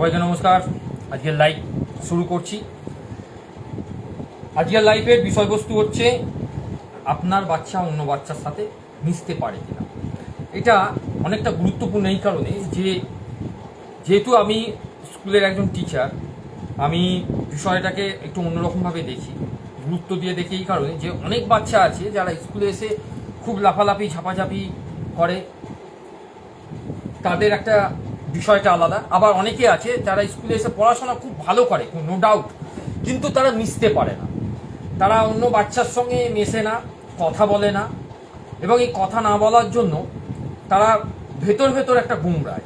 সবাইকে নমস্কার। আজকের লাইভ শুরু করছি। আজকের লাইভের বিষয়বস্তু হচ্ছে, আপনার বাচ্চা অন্য বাচ্চার সাথে মিশতে পারে কিনা। এটা অনেকটা গুরুত্বপূর্ণ এই কারণে যে, যেহেতু আমি স্কুলের একজন টিচার আমি বিষয়টাকে একটু অন্যরকমভাবে দেখি, গুরুত্ব দিয়ে দেখি এই কারণে যে অনেক বাচ্চা আছে যারা স্কুলে এসে খুব লাফালাফি, ঝাপাঝাপি করে। তাদের একটা বিষয়টা আলাদা। আবার অনেকে আছে যারা স্কুলে এসে পড়াশোনা খুব ভালো করে নো ডাউট কিন্তু তারা মিশতে পারে না। তারা অন্য বাচ্চার সঙ্গে মেশে না, কথা বলে না, এবং এই কথা না বলার জন্য তারা ভেতর ভেতর একটা গুমরায়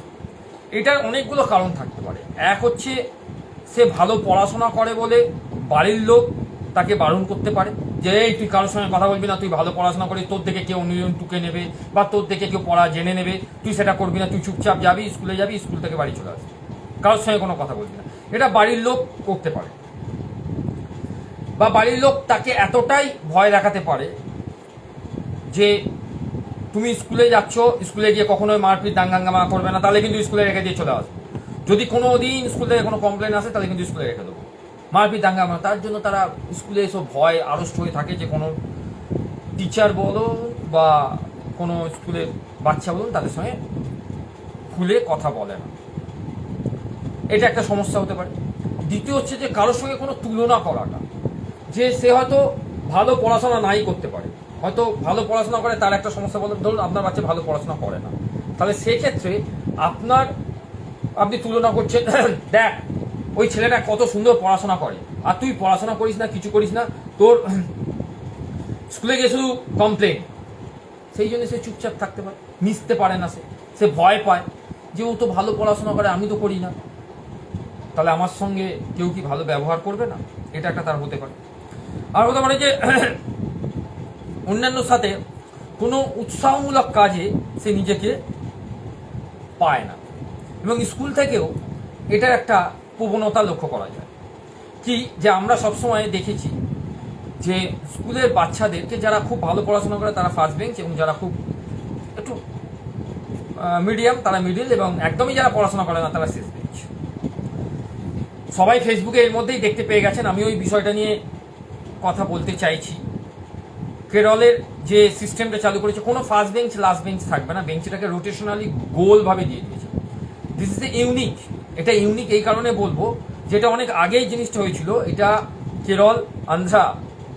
এটার অনেকগুলো কারণ থাকতে পারে। এক হচ্ছে, সে ভালো পড়াশোনা করে বলে বাড়ির লোক তাকে বারণ করতে পারে। যে, এই তুই কারোর সঙ্গে কথা বলবি না, তুই ভালো পড়াশোনা করিস, তোর থেকে কেউ অন্যজন টুকে নেবে বা তোর থেকে কেউ পড়া জেনে নেবে। তুই সেটা করবি না, তুই চুপচাপ যাবি, স্কুলে যাবি, স্কুল থেকে বাড়ি চলে আসবি। কারোর সঙ্গে কোনো কথা বলবি না। এটা বাড়ির লোক করতে পারে। বা বাড়ির লোক তাকে এতটাই ভয় দেখাতে পারে যে, তুমি স্কুলে যাচ্ছ, স্কুলে গিয়ে কখনোই মারপিট দাঙ্গাঙ্গামা করবে না, তাহলে কিন্তু স্কুলে রেখে দিয়ে চলে আসবে। যদি কোনো দিন স্কুল থেকে কোনো কমপ্লেন আসে, তাহলে কিন্তু স্কুলে রেখে দেবো। মারপিট দাঙ্গামা তার জন্য তারা স্কুলে এসব ভয় আড়ষ্ট হয়ে থাকে যে কোনো টিচার বলো বা কোনো স্কুলের বাচ্চা বলুন তাদের সঙ্গে খুলে কথা বলে না। এটা একটা সমস্যা হতে পারে। দ্বিতীয় হচ্ছে যে কারোর সঙ্গে কোনো তুলনা করাটা। যে সে হয়তো ভালো পড়াশোনা নাই করতে পারে। হয়তো ভালো পড়াশোনা করে তার একটা সমস্যা বলে, ধরুন আপনার বাচ্চা ভালো পড়াশোনা করে না। তাহলে সেক্ষেত্রে আপনার, আপনি তুলনা করছেন, দেখ ওই ছেলেটা কত সুন্দর পড়াশোনা করে। আর তুই পড়াশোনা করিস না, কিছু করিস না, তোর স্কুলে গিয়ে শুধু কমপ্লেন সেই জন্য সে চুপচাপ থাকতে পারে, মিশতে পারে না সে। সে ভয় পায় যে ও তো ভালো পড়াশোনা করে, আমি তো করি না। তাহলে আমার সঙ্গে কেউ কি ভালো ব্যবহার করবে না? এটা একটা তার হতে পারে। আর হতে পারে যে অন্যান্য সাথে কোনো উৎসাহমূলক কাজে সে নিজেকে পায় না। এবং স্কুল থেকেও এটার একটা প্রবণতা লক্ষ্য করা যায়। কি যে আমরা সবসময় দেখেছি যে স্কুলের বাচ্চাদেরকে যারা খুব ভালো পড়াশোনা করে তারা ফার্স্ট বেঞ্চ এবং যারা খুব একটু মিডিয়াম তারা মিডিল এবং একদমই যারা পড়াশোনা করে না তারা শেষ বেঞ্চ সবাই ফেসবুকে এর মধ্যেই দেখতে পেয়ে গেছেন। আমি ওই বিষয়টা নিয়ে কথা বলতে চাইছি। কেরলের যে সিস্টেমটা চালু করেছে, কোনো ফার্স্ট বেঞ্চ লাস্ট বেঞ্চ থাকবে না। বেঞ্চটাকে রোটেশনালি গোলভাবে দিয়ে দিয়েছে। দিস ইজ এ ইউনিক এটা ইউনিক এই কারণে বলব, যেটা অনেক আগেই জিনিসটা হয়েছিল, এটা কেরল, আন্ধ্রা,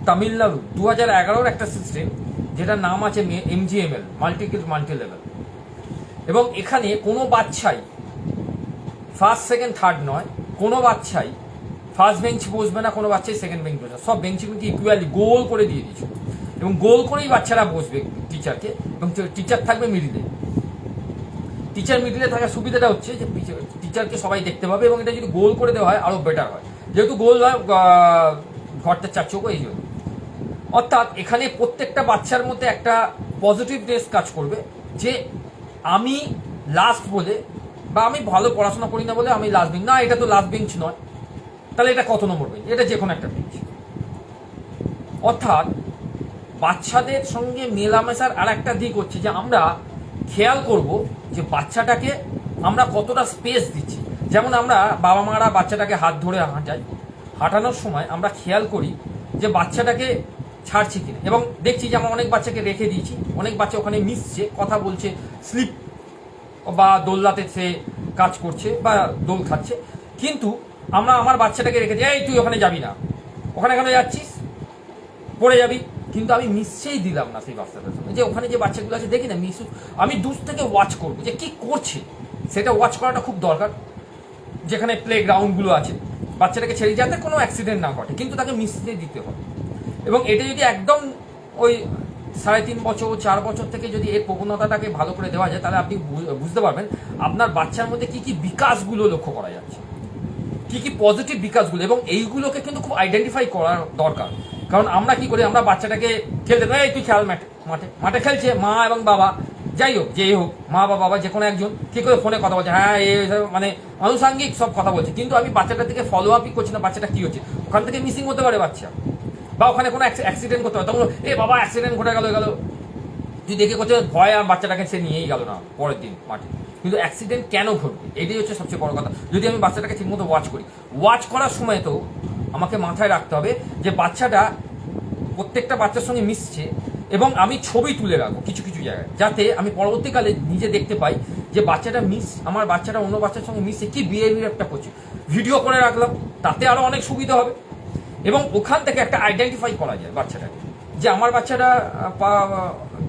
তামিলনাড়ু দু হাজার এগারোর একটা সিস্টেম যেটার নাম আছে এমজিএমএল মাল্টিকিল মাল্টি লেভেল এবং এখানে কোনো বাচ্চাই ফার্স্ট সেকেন্ড থার্ড নয়, কোনো বাচ্চাই ফার্স্ট বেঞ্চ বসবে না, কোনো বাচ্চাই সেকেন্ড বেঞ্চ বসবে সব বেঞ্চে কিন্তু ইকুয়ালি গোল করে দিয়ে দিয়েছে। এবং গোল করেই বাচ্চারা বসবে টিচারকে এবং টিচার থাকবে মিডিলে টিচার মিডিলে থাকার সুবিধাটা হচ্ছে যে টিচারকে সবাই দেখতে পাবে এবং এটা যদি গোল করে দেওয়া হয় আরও বেটার হয়। যেহেতু গোল হয় ঘরটা চার চৌকো এই জন্য। অর্থাৎ এখানে প্রত্যেকটা বাচ্চার মধ্যে একটা পজিটিভনেস কাজ করবে যে আমি লাস্ট বলে বা আমি ভালো পড়াশোনা করি না বলে আমি লাস্ট বেঞ্চ না, এটা তো লাস্ট বেঞ্চ নয়। তাহলে এটা কত নম্বর বেঞ্চ এটা যে কোনো একটা বেঞ্চ অর্থাৎ বাচ্চাদের সঙ্গে মেলামেশার আর একটা দিক হচ্ছে যে আমরা খেয়াল করব যে বাচ্চাটাকে আমরা কতটা স্পেস দিচ্ছি। যেমন আমরা বাবা মারা বাচ্চাটাকে হাত ধরে হাঁটাই, হাঁটানোর সময় আমরা খেয়াল করি যে বাচ্চাটাকে ছাড়ছি কিনা। এবং দেখছি যে আমরা অনেক বাচ্চাকে রেখে দিয়েছি, অনেক বাচ্চা ওখানে মিশছে, কথা বলছে, স্লিপ বা দোলনাতে সে কাজ করছে বা দোল খাচ্ছে। কিন্তু আমরা আমার বাচ্চাটাকে রেখে দিই, এই, তুই ওখানে যাবি না। ওখানে কেন যাচ্ছিস? পড়ে যাবি। কিন্তু আমি মিশছেই দিলাম না সেই বাচ্চাটার সঙ্গে যে ওখানে যে বাচ্চাগুলো আছে, দেখি না, মিস, আমি দূর থেকে ওয়াচ করব। যে কি করছে? সেটা ওয়াচ করাটা খুব দরকার। যেখানে প্লে গ্রাউন্ডগুলো আছে, বাচ্চাটাকে ছেড়ে যাতে কোনো অ্যাক্সিডেন্ট না ঘটে। কিন্তু তাকে মিশতে দিতে হবে। এবং এটা যদি একদম ওই সাড়ে তিন বছর, চার বছর থেকে যদি এর প্রবণতাটাকে ভালো করে দেওয়া যায়, তাহলে আপনি বুঝতে পারবেন আপনার বাচ্চার মধ্যে কি কি বিকাশগুলো লক্ষ্য করা যাচ্ছে। কি কি পজিটিভ বিকাশগুলো। এবং এইগুলোকে কিন্তু খুব আইডেন্টিফাই করার দরকার। কারণ আমরা কি করি, আমরা বাচ্চাটাকে খেলতে এই, তুই খেয়াল মাঠে মাঠে মাঠে খেলছে, মা এবং বাবা, যাই হোক যেই হোক, মা বা বাবা যে কোনো একজন কি করে ফোনে কথা বলছে হ্যাঁ এই মানে আনুষাঙ্গিক সব কথা বলছে, কিন্তু আমি বাচ্চাটা থেকে ফলো আপই করছি না, বাচ্চাটা কি হচ্ছে, ওখান থেকে মিসিং হতে পারে বাচ্চা, বা ওখানে কোনো অ্যাক্সিডেন্ট করতে পারে, তখন এ, বাবা অ্যাক্সিডেন্ট ঘটে গেল গেল। তুই দেখে করছে ভয় আর বাচ্চাটাকে সে নিয়েই গেল না, পরের দিন, মাঠে। কিন্তু অ্যাক্সিডেন্ট কেন ঘটবে? এটাই হচ্ছে সবচেয়ে বড় কথা। যদি আমি বাচ্চাটাকে ঠিকমতো ওয়াচ করি ওয়াচ করার সময় তো আমাকে মাথায় রাখতে হবে যে বাচ্চাটা প্রত্যেকটা বাচ্চার সঙ্গে মিশছে এবং আমি ছবি তুলে রাখব কিছু কিছু জায়গায়, যাতে আমি পরবর্তীকালে নিজে দেখতে পাই যে বাচ্চাটা মিস, আমার বাচ্চাটা অন্য বাচ্চার সঙ্গে মিশে কি বিহেভিয়ারটা করছে। ভিডিও করে রাখলাম, তাতে আরও অনেক সুবিধা হবে। এবং ওখান থেকে একটা আইডেন্টিফাই করা যায় বাচ্চাটাকে, যে আমার বাচ্চাটা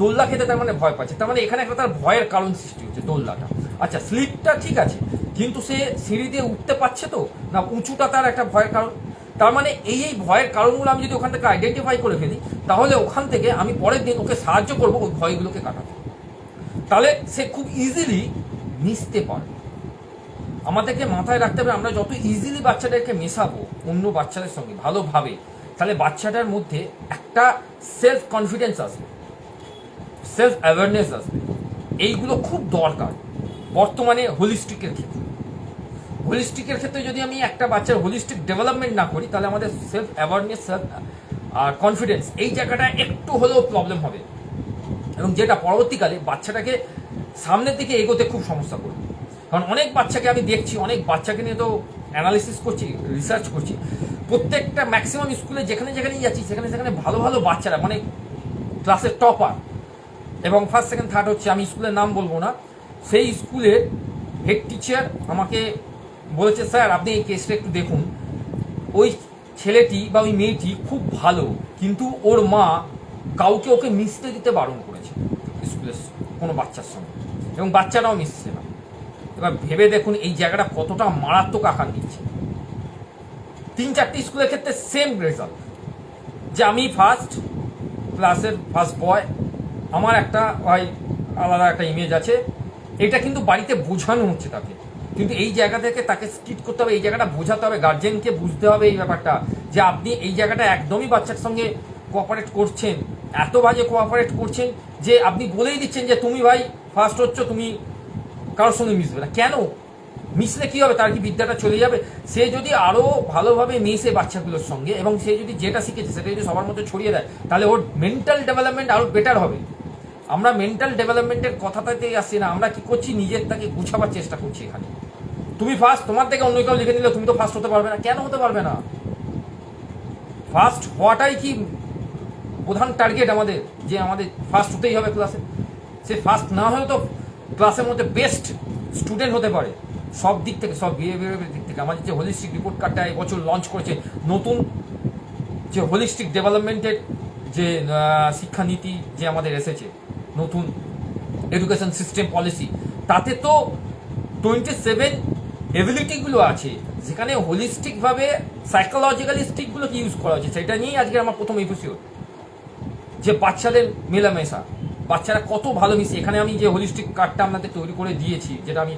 দোলনা খেতে তার মানে ভয় পাচ্ছে। তার মানে এখানে একটা তার ভয়ের কারণ সৃষ্টি হচ্ছে দোলনাটা আচ্ছা স্লিপটা ঠিক আছে, কিন্তু সে সিঁড়ি দিয়ে উঠতে পারছে তো? না উঁচুটা তার একটা ভয়ের কারণ? তার মানে এই এই ভয়ের কারণগুলো আমি যদি ওখান থেকে আইডেন্টিফাই করে ফেলি, তাহলে ওখান থেকে আমি পরের দিন ওকে সাহায্য করব ওই ভয়গুলোকে কাটাতে। তাহলে সে খুব ইজিলি মিশতে পারে। আমাদেরকে মাথায় রাখতে হবে, আমরা যত ইজিলি বাচ্চাদেরকে মেশাবো অন্য বাচ্চাদের সঙ্গে ভালোভাবে, তাহলে বাচ্চাটার মধ্যে একটা সেলফ কনফিডেন্স আসবে সেলফ অ্যাওয়ারনেস আসবে। এইগুলো খুব দরকার বর্তমানে হোলিস্টিকের ক্ষেত্রে। হোলিস্টিকের ক্ষেত্রে যদি আমি একটা বাচ্চার হোলিস্টিক ডেভেলপমেন্ট না করি, তাহলে আমাদের সেলফ অ্যাওয়ারনেস সেলফ আর কনফিডেন্স এই জায়গাটা একটু হলেও প্রবলেম হবে। এবং যেটা পরবর্তীকালে বাচ্চাটাকে সামনের দিকে এগোতে খুব সমস্যা করবে। কারণ অনেক বাচ্চাকে আমি দেখছি, অনেক বাচ্চাকে নিয়ে তো অ্যানালিসিস করছি রিসার্চ করছি। প্রত্যেকটা ম্যাক্সিমাম স্কুলে যেখানে যেখানেই যাচ্ছি, সেখানে সেখানে ভালো ভালো বাচ্চারা মানে ক্লাসের টপার এবং ফার্স্ট সেকেন্ড থার্ড হচ্ছে, আমি স্কুলের নাম বলব না। সেই স্কুলের হেড টিচার আমাকে বলেছে, স্যার, আপনি এই কেসটা একটু দেখুন। ওই ছেলেটি বা ওই মেয়েটি খুব ভালো, কিন্তু ওর মা কাউকে ওকে মিশতে দিতে বারণ করেছে স্কুলের কোনো বাচ্চার সঙ্গে। এবং বাচ্চারাও মিশছে না। এবার ভেবে দেখুন, এই জায়গাটা কতটা মারাত্মক আকার নিচ্ছে। তিন চারটি স্কুলের ক্ষেত্রে সেম রেজাল্ট যে আমি ফার্স্ট ক্লাসের ফার্স্ট বয় আমার একটা হয় আলাদা একটা ইমেজ আছে। এটা কিন্তু বাড়িতে বোঝানো হচ্ছে তাকে। কিন্তু এই জায়গা থেকে তাকে স্কিট করতে হবে, এই জায়গাটা বোঝাতে হবে গার্জেনকে বুঝতে হবে এই ব্যাপারটা, যে আপনি এই জায়গাটা একদমই বাচ্চার সঙ্গে কোঅপারেট করছেন, এত বাজে কোঅপারেট করছেন যে আপনি বলেই দিচ্ছেন যে তুমি ভাই ফার্স্ট হচ্ছ, তুমি কারোর সঙ্গে মিশবে না। কেন? মিশলে কি হবে? তার কি বিদ্যাটা চলে যাবে? সে যদি আরও ভালোভাবে মিশে বাচ্চাগুলোর সঙ্গে এবং সে যদি যেটা শিখেছে সেটা যদি সবার মধ্যে ছড়িয়ে দেয়, তাহলে ওর মেন্টাল ডেভেলপমেন্ট আরও বেটার হবে। আমরা মেন্টাল ডেভেলপমেন্টের কথাটাতেই আসছি না, আমরা কি করছি? নিজের তাকে গুছাবার চেষ্টা করছি এখানে। তুমি ফার্স্ট তোমার থেকে অন্য কেউ লিখে নিলে তুমি তো ফার্স্ট হতে পারবে না। কেন হতে পারবে না? ফার্স্ট হওয়াটাই কি প্রধান টার্গেট আমাদের? যে আমাদের ফার্স্ট হতেই হবে ক্লাসে সে ফার্স্ট না হলেও তো ক্লাসের মধ্যে বেস্ট স্টুডেন্ট হতে পারে। সব দিক থেকে, সব বিহেভিয়ারের দিক থেকে। আমাদের যে হোলিস্টিক রিপোর্ট কার্ডটা এবছর লঞ্চ করেছে, নতুন যে হোলিস্টিক ডেভেলপমেন্টের যে শিক্ষানীতি যে আমাদের এসেছে, নতুন এডুকেশন সিস্টেম পলিসি তাতে তো টোয়েন্টি সেভেন এবিলিটিগুলো আছে, যেখানে হোলিস্টিকভাবে সাইকোলজিক্যালি স্টিকগুলোকে ইউজ করা হচ্ছে, সেটা নিয়েই আজকে আমার প্রথম এপিসোড যে বাচ্চাদের মেলামেশা, বাচ্চারা কত ভালো মিশে। এখানে আমি যে হোলিস্টিক কার্ডটা আপনাদের তৈরি করে দিয়েছি, যেটা আমি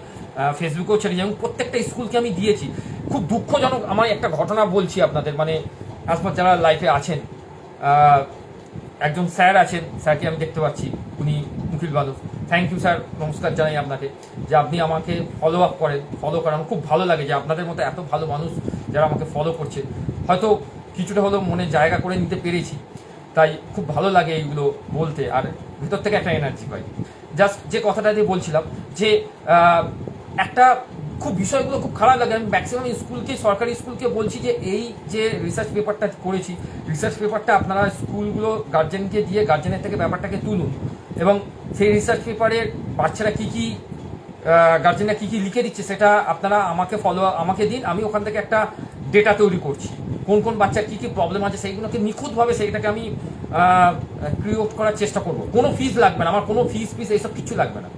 ফেসবুকেও ছেড়ে এবং প্রত্যেকটা স্কুলকে আমি দিয়েছি, খুব দুঃখজনক আমার একটা ঘটনা বলছি আপনাদের মানে আসবার যারা লাইফে আছেন একজন স্যার আছেন, স্যারকে আমি দেখতে পাচ্ছি, উনি মুখিল বাদক। থ্যাংক ইউ স্যার নমস্কার জানাই আপনাকে। যে আপনি আমাকে ফলো আপ করেন ফলো করেন। আমার খুব ভালো লাগে যে আপনাদের মতো এত ভালো মানুষ যারা আমাকে ফলো করছে। হয়তো কিছুটা হলেও মনে জায়গা করে নিতে পেরেছি। তাই খুব ভালো লাগে এইগুলো বলতে। আর ভিতর থেকে একটা এনার্জি পাই। জাস্ট যে কথাটা দিয়ে বলছিলাম, যে একটা খুব বিষয়গুলো খুব খারাপ লাগে। আমি ম্যাক্সিমাম স্কুলকে, সরকারি স্কুলকে বলছি যে, এই যে রিসার্চ পেপারটা করেছি রিসার্চ পেপারটা আপনারা স্কুলগুলো গার্জেনকে দিয়ে গার্জেনের থেকে ব্যাপারটাকে তুলুন। এবং সেই রিসার্চ পেপারের বাচ্চারা কী কী গার্জেনরা কী কী লিখে দিচ্ছে সেটা আপনারা আমাকে ফলো আমাকে দিন। আমি ওখান থেকে একটা ডেটা তৈরি করছি। কোন কোন বাচ্চার কী কী প্রবলেম আছে সেইগুলোকে নিখুঁতভাবে সেইটাকে আমি ক্রিয়েট করার চেষ্টা করব। কোনো ফিস লাগবে না আমার কোনো ফিস ফিস এইসব কিছু লাগবে না।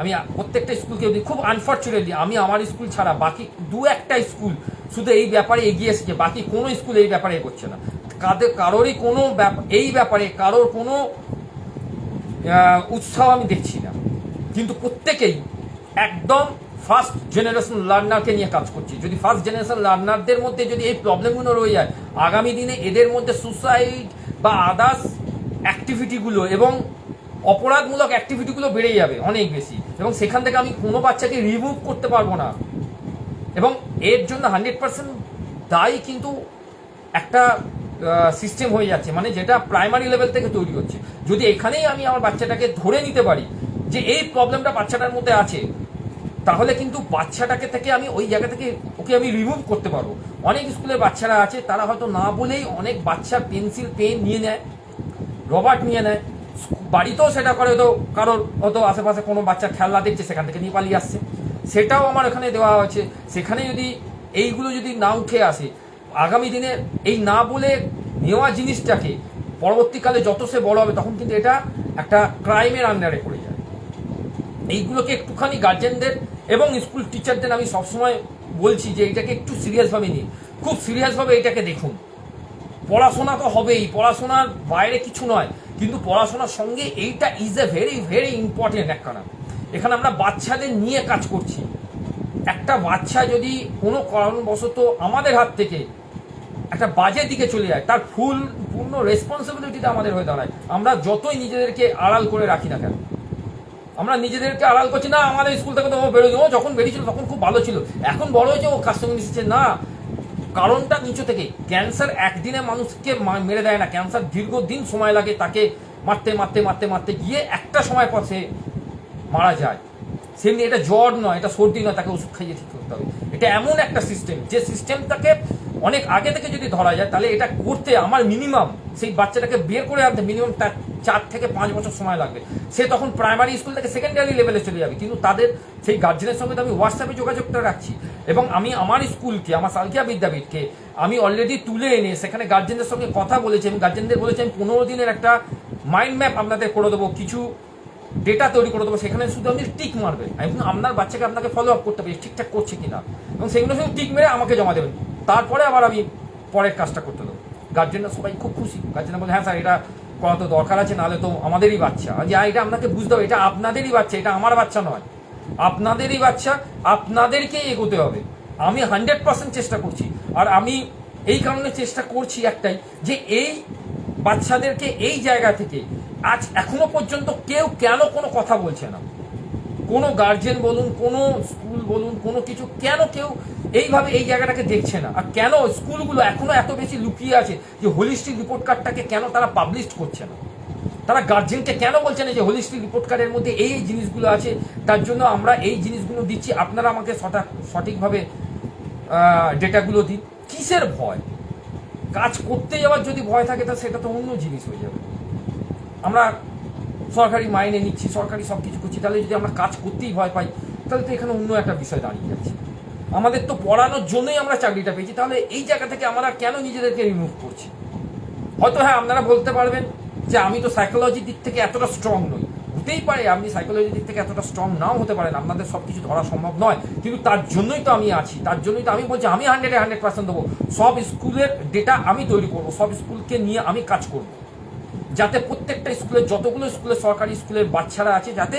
আমি প্রত্যেকটা স্কুলকে বলি, খুব আনফর্চুনেটলি আমি আমার স্কুল ছাড়া বাকি দু একটা স্কুল শুধু এই ব্যাপারে এগিয়ে এসেছে বাকি কোনো স্কুল এই ব্যাপারে এগোচ্ছে না। কাদের কারোরই কোনো এই ব্যাপারে কারোর কোনো উৎসাহ আমি দেখছি না কিন্তু প্রত্যেকেই একদম ফার্স্ট জেনারেশন লার্নারকে নিয়ে কাজ করছি। যদি ফার্স্ট জেনারেশন লার্নারদের মধ্যে যদি এই প্রবলেমগুলো রয়ে যায়, আগামী দিনে এদের মধ্যে সুসাইড বা আদার্স অ্যাক্টিভিটিগুলো এবং অপরাধমূলক অ্যাক্টিভিটিগুলো বেড়ে যাবে অনেক বেশি। এবং সেখান থেকে আমি কোনো বাচ্চাকে রিমুভ করতে পারব না। এবং এর জন্য হান্ড্রেড পার্সেন্ট দায়ী কিন্তু একটা সিস্টেম হয়ে যাচ্ছে। মানে যেটা প্রাইমারি লেভেল থেকে তৈরি হচ্ছে। যদি এখানেই আমি আমার বাচ্চাটাকে ধরে নিতে পারি যে এই প্রবলেমটা বাচ্চাটার মধ্যে আছে, তাহলে কিন্তু বাচ্চাটাকে থেকে আমি ওই জায়গা থেকে ওকে আমি রিমুভ করতে পারব। অনেক স্কুলের বাচ্চারা আছে, তারা হয়তো না বলেই অনেক বাচ্চা পেন্সিল পেন নিয়ে নেয়, রবার্ট নিয়ে নেয়। বাড়িতেও সেটা করে তো কারোর হয়তো আশেপাশে কোনো বাচ্চা খেলনা দেখছে, সেখান থেকে নিয়ে পালিয়ে আসছে। সেটাও আমার এখানে দেওয়া হয়েছে। সেখানে যদি এইগুলো যদি না উঠে আসে, আগামী দিনে এই না বলে নেওয়া জিনিসটাকে পরবর্তীকালে যত সে বড় হবে, তখন কিন্তু এটা একটা ক্রাইমের আন্ডারে পড়ে যায়। এইগুলোকে একটুখানি গার্জেনদের এবং স্কুল টিচারদের আমি সবসময় বলছি যে এটাকে একটু সিরিয়াসভাবে নিন। খুব সিরিয়াসভাবে এটাকে দেখুন। পড়াশোনা তো হবেই, পড়াশোনার বাইরে কিছু নয়, কিন্তু পড়াশোনার সঙ্গে এইটা is a very very important একখানা। এখানে আমরা বাচ্চাদের নিয়ে কাজ করছি। একটা বাচ্চা যদি কোনো কারণবশত আমাদের হাত থেকে একটা বাজে দিকে চলে যায়, তার ফুল পূর্ণ রেসপন্সিবিলিটিটা আমাদের হয়ে দাঁড়ায়। আমরা যতই নিজেদেরকে আড়াল করে রাখি না কেন, আমরা নিজেদেরকে আড়াল করছি, না, আমাদের স্কুল থেকে তো ও বেরোয় ও যখন বেরিয়েছিল, তখন খুব ভালো ছিল। এখন বড় হয়েছে, ও কার সঙ্গে না, কারণটা নিচু থেকে। ক্যান্সার একদিনে মানুষকে মেরে দেয় না। ক্যান্সার দীর্ঘদিন সময় লাগে তাকে মারতে মারতে মারতে মারতে গিয়ে একটা সময় সে মারা যায়। সেমনি এটা জ্বর নয়, এটা সর্দি নয়, তাকে ওষুধ খাইয়ে ঠিক করতে হবে। এটা এমন একটা সিস্টেম যে সিস্টেমটাকে অনেক আগে থেকে যদি ধরা যায়, তাহলে এটা করতে আমার মিনিমাম সেই বাচ্চাটাকে বের করে আনতে মিনিমাম তার চার থেকে পাঁচ বছর সময় লাগবে। সে তখন প্রাইমারি স্কুল থেকে সেকেন্ডারি লেভেলে চলে যাবে। কিন্তু তাদের সেই গার্জেনের সঙ্গে আমি হোয়াটসঅ্যাপে যোগাযোগটা রাখছি। এবং আমি আমার স্কুলকে, আমার সালকিয়া বিদ্যাপীঠকে আমি অলরেডি তুলে এনে সেখানে গার্জেনদের সঙ্গে কথা বলেছি। আমি গার্জেনদের বলেছি, আমি পনেরো দিনের একটা মাইন্ড ম্যাপ আপনাদের করে দেবো, কিছু ডেটা তৈরি করে দেবো। সেখানে শুধু আপনি টিক মারবেন। এবং আপনার বাচ্চাকে আপনাকে ফলো আপ করতে হবে ঠিকঠাক করছে কিনা? এবং সেগুলো শুধু টিক মেরে আমাকে জমা দেবেন। তারপরে আবার আমি পরের কাজটা করতে দেবো। গার্জেনরা সবাই খুব খুশি। গার্জেনরা বলে হ্যাঁ স্যার এটা করা তো দরকার আছে নাহলে তো আমাদেরই বাচ্চা। যে হ্যাঁ, এটা আপনাকে বুঝতে হবে এটা আপনাদেরই বাচ্চা এটা আমার বাচ্চা নয়। আপনাদেরই বাচ্চা আপনাদেরকেই এগোতে হবে। আমি হান্ড্রেড পার্সেন্ট চেষ্টা করছি। আর আমি এই কারণে চেষ্টা করছি একটাই যে এই বাচ্চাদেরকে এই জায়গা থেকে আজ এখনও পর্যন্ত কেউ কেন কোনো কথা বলছে না। কোনো গার্জেন বলুন কোনো স্কুল বলুন কোনো কিছু কেন কেউ এইভাবে এই জায়গাটাকে দেখছে না। আর কেন স্কুলগুলো এখনও এত বেশি লুকিয়ে আছে যে হোলিস্টিক রিপোর্ট কার্ডটাকে কেন তারা পাবলিশ করছে না? তারা গার্জেনকে কেন বলছে না যে হোলিস্টিক রিপোর্ট কার্ডের মধ্যে এই এই জিনিসগুলো আছে? তার জন্য আমরা এই জিনিসগুলো দিচ্ছি। আপনারা আমাকে সঠিক সঠিকভাবে ডেটাগুলো দিন। কিসের ভয়? কাজ করতে যাওয়ার যদি ভয় থাকে, তা সেটা তো অন্য জিনিস হয়ে যাবে। আমরা সরকারি মাইনে নিচ্ছি, সরকারি সব কিছু করছি। তাহলে যদি আমরা কাজ করতেই ভয় পাই, তাহলে তো এখানে অন্য একটা বিষয় দাঁড়িয়ে যাচ্ছে। আমাদের তো পড়ানোর জন্যই আমরা চাকরিটা পেয়েছি। তাহলে এই জায়গা থেকে আমরা কেন নিজেদেরকে রিমুভ করছি? হয়তো হ্যাঁ আপনারা বলতে পারবেন যে আমি তো সাইকোলজির দিক থেকে এতটা স্ট্রং নই। হতেই পারে আপনি সাইকোলজির দিক থেকে এতটা স্ট্রং নাও হতে পারেন, আপনাদের সব কিছু ধরা সম্ভব নয়। কিন্তু তার জন্যই তো আমি আছি, তার জন্যই তো আমি বলছি, আমি হান্ড্রেডে হান্ড্রেড পার্সেন্ট দেবো। সব স্কুলের ডেটা আমি তৈরি করব, সব স্কুলকে নিয়ে আমি কাজ করব। যাতে প্রত্যেকটা স্কুলে যতগুলো স্কুলে সরকারি স্কুলের বাচ্চারা আছে, যাতে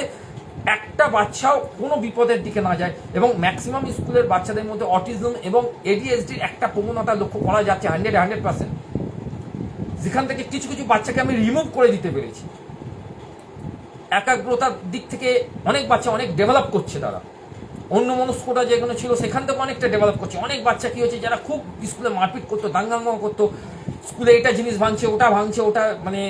একটা বাচ্চাও কোনো বিপদের দিকে না যায় এবং ম্যাক্সিমাম স্কুলের বাচ্চাদের মধ্যে অটিজম এবং এডিএসডির একটা প্রবণতা লক্ষ্য করা যাচ্ছে হান্ড্রেড হান্ড্রেড পার্সেন্ট যেখান থেকে কিছু কিছু বাচ্চাকে আমি রিমুভ করে দিতে পেরেছি। একাগ্রতার দিক থেকে অনেক বাচ্চা অনেক ডেভেলপ করছে তারা। অন্য মনস্কটা যেগুলো ছিল, সেখান থেকে অনেকটা ডেভেলপ করছে। অনেক বাচ্চা কি হচ্ছে যারা খুব স্কুলে মারপিট করতো দাঙ্গাঙ্গা করতো, স্কুলে এটা জিনিস ভাঙছে, ওটা ভাঙছে, ওটা মানে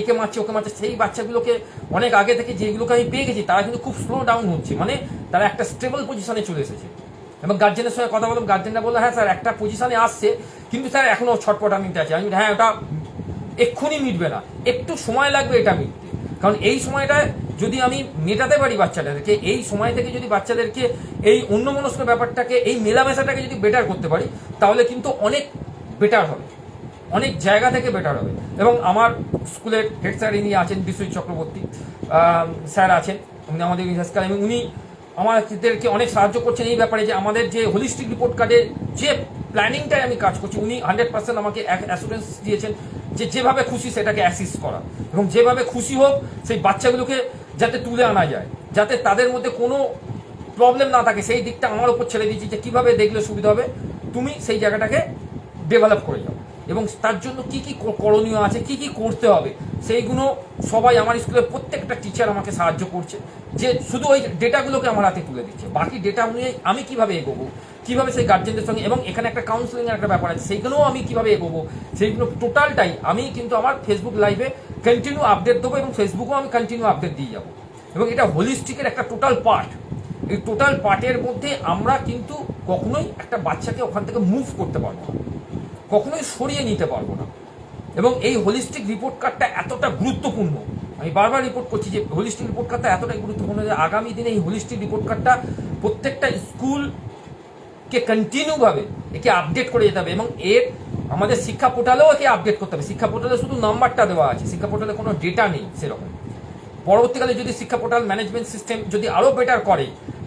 একে মারছে, ওকে মারছে, সেই বাচ্চাগুলোকে অনেক আগে থেকে যেগুলোকে আমি পেয়ে গেছি, তারা কিন্তু খুব স্লো ডাউন হচ্ছে। মানে তারা একটা স্টেবল পজিশনে চলে এসেছে। এবং গার্জেনের সঙ্গে কথা বললাম গার্জেনরা বলল হ্যাঁ স্যার একটা পজিশনে আসছে, কিন্তু স্যার এখনও ছটপটা মিটে আছে। আমি হ্যাঁ ওটা এক্ষুনি মিটবে না, একটু সময় লাগবে এটা মিটতে। কারণ এই সময়টা যদি আমি মেটাতে পারি বাচ্চাদেরকে এই সময় থেকে যদি বাচ্চাদেরকে এই অন্য মনস্ক ব্যাপারটাকে, এই মেলামেশাটাকে যদি বেটার করতে পারি, তাহলে কিন্তু অনেক বেটার হবে। অনেক জায়গা থেকে বেটার হবে। এবং আমার স্কুলের হেড স্যার ইনি আছেন, বিশ্বজিৎ চক্রবর্তী স্যার আছেন, উনি আমাদের ইতিহাসকার এবং উনি আমাদেরকে অনেক সাহায্য করছেন এই ব্যাপারে যে আমাদের যে হোলিস্টিক রিপোর্ট কার্ডে যে প্ল্যানিংটাই আমি কাজ করছি, উনি হান্ড্রেড পার্সেন্ট আমাকে এক অ্যাসুরেন্স দিয়েছেন যে যেভাবে খুশি সেটাকে অ্যাসিস্ট করা। এবং যেভাবে খুশি হোক, সেই বাচ্চাগুলোকে যাতে তুলে আনা যায়, যাতে তাদের মধ্যে কোনো প্রবলেম না থাকে। সেই দিকটা আমার উপর ছেড়ে দিচ্ছি যে কীভাবে দেখলে সুবিধা হবে, তুমি সেই জায়গাটাকে ডেভেলপ করে যাও। এবং তার জন্য কি কি করণীয় আছে, কি কি করতে হবে, সেইগুলো সবাই আমার স্কুলের প্রত্যেকটা টিচার আমাকে সাহায্য করছে। যে শুধু ওই ডেটাগুলোকে আমার হাতে তুলে দিচ্ছে। বাকি ডেটা অনুযায়ী আমি কীভাবে এগোবো, কীভাবে সেই গার্জেনদের সঙ্গে এবং এখানে একটা কাউন্সিলিং একটা ব্যাপার আছে, সেইগুলোও আমি কীভাবে এগোবো, সেইগুলো টোটালটাই আমি কিন্তু আমার ফেসবুক লাইভে কন্টিনিউ আপডেট দেবো এবং ফেসবুকেও আমি কন্টিনিউ আপডেট দিয়ে যাব। এবং এটা হোলিস্টিকের একটা টোটাল পার্ট এই টোটাল পার্টের মধ্যে আমরা কিন্তু কখনোই একটা বাচ্চাকে ওখান থেকে মুভ করতে পারব না। কখনোই সরিয়ে নিতে পারব না। এবং এই হোলিস্টিক রিপোর্ট কার্ডটা এতটা গুরুত্বপূর্ণ। আমি বারবার রিপোর্ট করছি যে হোলিস্টিক রিপোর্ট কার্ডটা এতটাই গুরুত্বপূর্ণ যে আগামী দিনে এই হোলিস্টিক রিপোর্ট কার্ডটা প্রত্যেকটা স্কুলকে কন্টিনিউভাবে একে আপডেট করে যেতে হবে এবং এর আমাদের শিক্ষা পোর্টালেও একে আপডেট করতে হবে। শিক্ষা পোর্টালে শুধু নাম্বারটা দেওয়া আছে। শিক্ষা পোর্টালে কোনো ডেটা নেই সেরকম। পরবর্তীকালে যদি শিক্ষা পোর্টাল ম্যানেজমেন্ট সিস্টেম যদি আরও বেটার করে,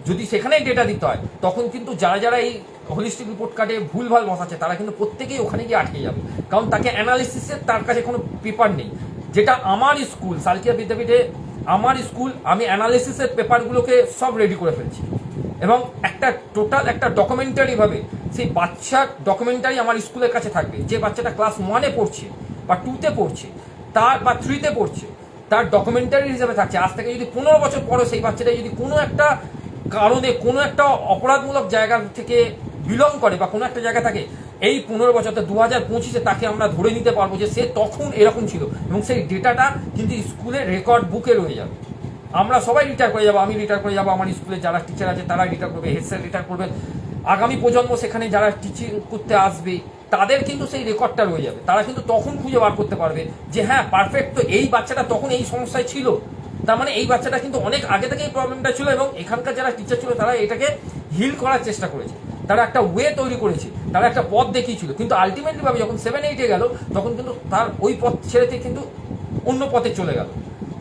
যদি সেখানেই ডেটা দিতে হয়, তখন কিন্তু যারা যারা এই হোলিস্টিক রিপোর্ট কার্ডে ভুলভাল বসাচ্ছে তারা কিন্তু প্রত্যেকেই ওখানে গিয়ে আটকে যাবে। কারণ তাকে অ্যানালিসিসের তার কাছে কোনো পেপার নেই। যেটা আমার স্কুল সালকিয়া বিদ্যাপীঠে আমার স্কুল আমি অ্যানালিসিসের পেপারগুলোকে সব রেডি করে ফেলছি। এবং একটা টোটাল একটা ডকুমেন্টারিভাবে সেই বাচ্চার ডকুমেন্টারি আমার স্কুলের কাছে থাকবে। যে বাচ্চাটা ক্লাস ওয়ানে পড়ছে বা টুতে পড়ছে, তার বা থ্রিতে পড়ছে, তার ডকুমেন্টারি হিসেবে থাকছে। আজ থেকে যদি পনেরো বছর পরে সেই বাচ্চাটা যদি কোনো একটা কারণে, কোনো একটা অপরাধমূলক জায়গা থেকে বিলং করে বা কোনো একটা জায়গা থাকে, এই পনেরো বছর দু হাজার পঁচিশে তাকে আমরা ধরে নিতে পারব যে সে তখন এরকম ছিল এবং সেই ডেটাটা কিন্তু স্কুলের রেকর্ড বুকে রয়ে যাবে। আমরা সবাই রিটায়ার করে যাব, আমি রিটায়ার করে যাব, আমার স্কুলে যারা টিচার আছে তারা রিটায়ার করবে হেড স্যার রিটায়ার করবে। আগামী প্রজন্ম সেখানে যারা টিচিং করতে আসবে, তাদের কিন্তু সেই রেকর্ডটা রয়ে যাবে। তারা কিন্তু তখন খুঁজে বার করতে পারবে যে হ্যাঁ পারফেক্ট তো এই বাচ্চাটা তখন এই সমস্যায় ছিল। তার মানে এই বাচ্চাটা কিন্তু অনেক আগে থেকে এই প্রবলেমটা ছিল এবং এখানকার যারা টিচার ছিল তারা এটাকে হিল করার চেষ্টা করেছে। তারা একটা ওয়ে তৈরি করেছে, তারা একটা পথ দেখিয়েছিল। কিন্তু আলটিমেটলি ভাবে যখন সেভেন এইটে গেল, তখন কিন্তু তার ওই পথ ছেড়েতে কিন্তু অন্য পথে চলে গেল।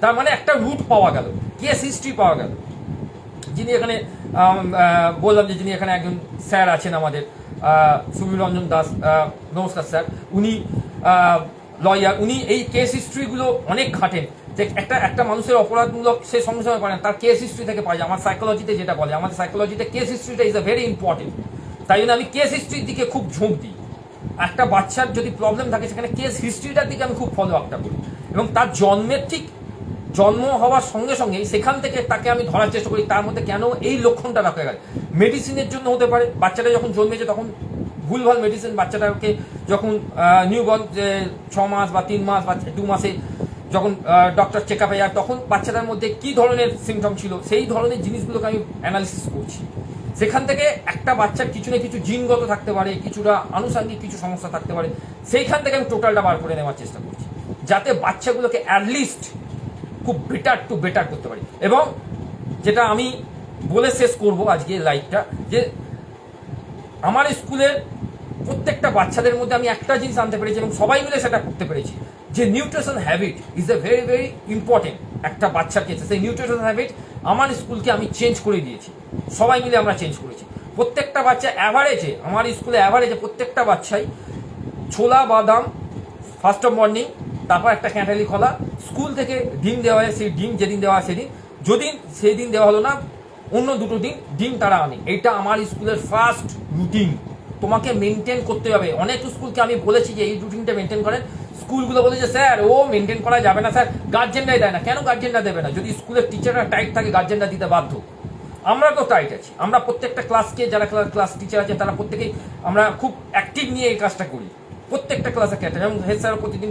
তার মানে একটা রুট পাওয়া গেল কেস হিস্ট্রি পাওয়া গেল। যিনি এখানে বললাম যে যিনি এখানে একজন স্যার আছেন আমাদের সুবীর রঞ্জন দাস নমস্কার স্যার। উনি লয়ার উনি এই কেস হিস্ট্রিগুলো অনেক ঘাটেন। যে একটা একটা মানুষের অপরাধমূলক সে সঙ্গে পারেন তার কেস হিস্ট্রি থেকে পাওয়া যায়। আমার সাইকোলজিতে যেটা বলে আমাদের সাইকোলজিতে কেস হিস্ট্রিটা ইজ আ ভেরি ইম্পর্টেন্ট তাই জন্য আমি কেস হিস্ট্রির দিকে খুব ঝোঁক দিই। একটা বাচ্চার যদি প্রবলেম থাকে, সেখানে কেস হিস্ট্রিটার দিকে আমি খুব ফলো আপটা করি। এবং তার জন্মের ঠিক জন্ম হওয়ার সঙ্গে সঙ্গে সেখান থেকে তাকে আমি ধরার চেষ্টা করি, তার মধ্যে কেন এই লক্ষণটা রাখা গেছে মেডিসিনের জন্য হতে পারে, বাচ্চাটা যখন জন্মেছে তখন ভুলভাল মেডিসিন বাচ্চাটাকে যখন নিউ বর্ন যে ছ মাস বা তিন মাস বা দু মাসে যখন ডক্টর চেক আপে যায়, তখন বাচ্চাটার মধ্যে কি ধরনের সিমটম ছিল, সেই ধরনের জিনিসগুলোকে আমি অ্যানালিসিস করছি। সেখান থেকে একটা বাচ্চার কিছু না কিছু জিনগত থাকতে পারে, কিছুটা আনুষঙ্গিক কিছু সমস্যা থাকতে পারে, সেইখান থেকে আমি টোটালটা বার করে নেওয়ার চেষ্টা করছি। যাতে বাচ্চাগুলোকে অ্যাটলিস্ট খুব বেটার টু বেটার করতে পারি। এবং যেটা আমি বলে শেষ করব আজকে লাইভটা যে আমার স্কুলের প্রত্যেকটা বাচ্চাদের মধ্যে আমি একটা জিনিস আনতে পেরেছি এবং সবাই মিলে সেটা করতে পেরেছি, যে nutrition habit is a very very important একটা বাচ্চার ক্ষেত্রে সেই নিউট্রিশন হ্যাবিট আমার স্কুলকে আমি চেঞ্জ করে দিয়েছি। সবাই মিলে আমরা চেঞ্জ করেছি। প্রত্যেকটা বাচ্চা অ্যাভারেজে আমার স্কুলে অ্যাভারেজে প্রত্যেকটা বাচ্চাই ছোলা, বাদাম ফার্স্ট অফ মর্নিং তারপর একটা ক্যাঁটালি খোলা স্কুল থেকে ডিম দেওয়া হয়, সেই ডিম যেদিন দেওয়া হয় সেদিন। যদি সেই দিন দেওয়া হলো না, অন্য দুটো দিন ডিম তারা আনে। এটা আমার স্কুলের ফার্স্ট রুটিন তোমাকে মেনটেন করতে হবে। অনেক স্কুলকে আমি বলেছি যে এই রুটিনটা মেনটেন করেন। স্কুলগুলো বলে যে, স্যার, ও মেনটেন করা যাবে না, স্যার। গার্জেনরাই দেয় না। কেন গার্জেনরা দেবে না? যদি স্কুলের টিচাররা টাইট থাকে গার্জেনরা দিতে বাধ্য। আমরা তো টাইট আছি। আমরা প্রত্যেকটা ক্লাসকে যারা ক্লাস টিচার আছে, তারা প্রত্যেকেই আমরা খুব অ্যাক্টিভ নিয়ে এই কাজটা করি। প্রত্যেকটা ক্লাসে ক্যাটার যেমন হেড স্যার প্রতিদিন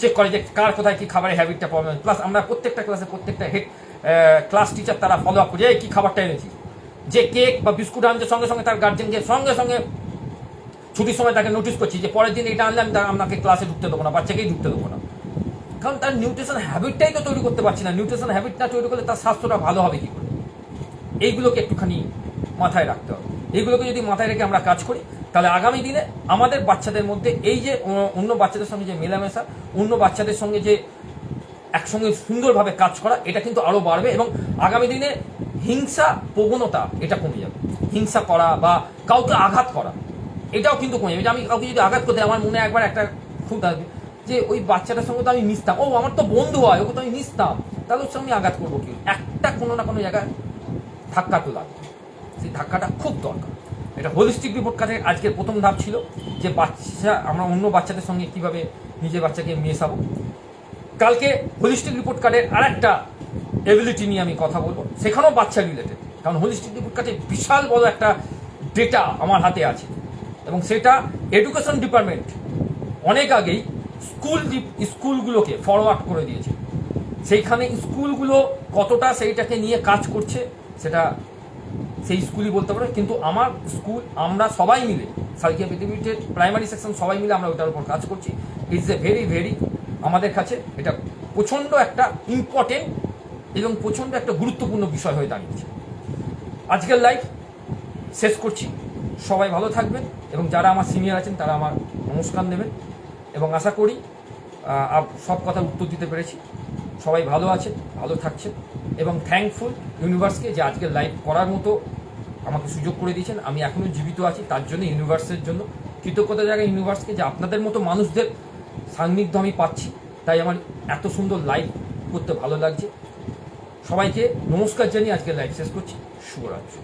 চেক করে যে কার কোথায় কী খাবারের হ্যাবিটটা প্রবলেম প্লাস আমরা প্রত্যেকটা ক্লাসে প্রত্যেকটা হেড ক্লাস টিচার তারা ফলো আপ করি, এই, কি খাবারটা এনেছি যে কেক বা বিস্কুট আনছে, সঙ্গে সঙ্গে তার গার্জেনকে সঙ্গে সঙ্গে ছুটির সময় তাকে নোটিস করছি যে পরের দিন এটা আনলে আমি আপনাকে ক্লাসে ঢুকতে দেবো না, বাচ্চাকেই ঢুকতে দেবো না। কারণ তার নিউট্রিশন হ্যাবিটটাই তো তৈরি করতে পারছি না। নিউট্রিশন হ্যাবিটটা তৈরি করলে তার স্বাস্থ্যটা ভালো হবে কি করে? এইগুলোকে একটুখানি মাথায় রাখতে হবে। এইগুলোকে যদি মাথায় রেখে আমরা কাজ করি, তাহলে আগামী দিনে আমাদের বাচ্চাদের মধ্যে এই যে অন্য বাচ্চাদের সঙ্গে যে মেলামেশা, অন্য বাচ্চাদের সঙ্গে যে একসঙ্গে সুন্দরভাবে কাজ করা, এটা কিন্তু আরও বাড়বে এবং আগামী দিনে হিংসা প্রবণতা এটা কমে যাবে। হিংসা করা বা কাউকে আঘাত করা এটাও কিন্তু কমে যাবে আমি কাউকে যদি আঘাত করতে আমার মনে একবার একটা খুব থাকবে যে ওই বাচ্চাটার সঙ্গে তো আমি মিশতাম। ও, আমার তো বন্ধু হয়, ওকে তো আমি মিশতাম। তাহলে ওর সঙ্গে আঘাত করব কি? একটা কোনো না কোনো জায়গায় ধাক্কা তো লাগবে। সেই ধাক্কাটা খুব দরকার। এটা হোলিস্টিক রিপোর্ট কাজের আজকের প্রথম ধাপ ছিল যে বাচ্চা, আমরা অন্য বাচ্চাদের সঙ্গে কীভাবে নিজের বাচ্চাকে মেশাবো। কালকে হোলিস্টিক রিপোর্ট কার্ডের আর একটা এবিলিটি নিয়ে আমি কথা বলব। সেখানেও বাচ্চা রিলেটেড কারণ হোলিস্টিক রিপোর্ট কার্ডে বিশাল বড় একটা ডেটা আমার হাতে আছে। এবং সেটা এডুকেশন ডিপার্টমেন্ট অনেক আগেই স্কুল স্কুলগুলোকে ফরওয়ার্ড করে দিয়েছে। সেইখানে স্কুলগুলো কতটা সেইটাকে নিয়ে কাজ করছে, সেটা সেই স্কুলই বলতে পারে। কিন্তু আমার স্কুল আমরা সবাই মিলে সালকিয়া পৃথিবীতে প্রাইমারি সেকশন সবাই মিলে আমরা ওটার উপর কাজ করছি। ইটস এ ভেরি ভেরি আমাদের কাছে এটা প্রচণ্ড একটা ইম্পর্টেন্ট এবং প্রচণ্ড একটা গুরুত্বপূর্ণ বিষয় হয়ে দাঁড়িয়েছে। আজকের লাইফ শেষ করছি। সবাই ভালো থাকবেন। এবং যারা আমার সিনিয়র আছেন, তারা আমার নমস্কার নেবেন। এবং আশা করি সব কথার উত্তর দিতে পেরেছি। সবাই ভালো আছে ভালো থাকছে এবং থ্যাঙ্কফুল ইউনিভার্সকে যে আজকে লাইভ করার মতো আমাকে সুযোগ করে দিয়েছেন। আমি এখনও জীবিত আছি, তার জন্য ইউনিভার্সের জন্য। কৃতজ্ঞতা জায়গায় ইউনিভার্সকে যে আপনাদের মতো মানুষদের সান্নিধ্য আমি পাচ্ছি। তাই আমার এত সুন্দর লাইভ করতে ভালো লাগছে। সবাইকে নমস্কার জানিয়ে আজকে লাইভ শেষ করছি। শুভরাত্রি।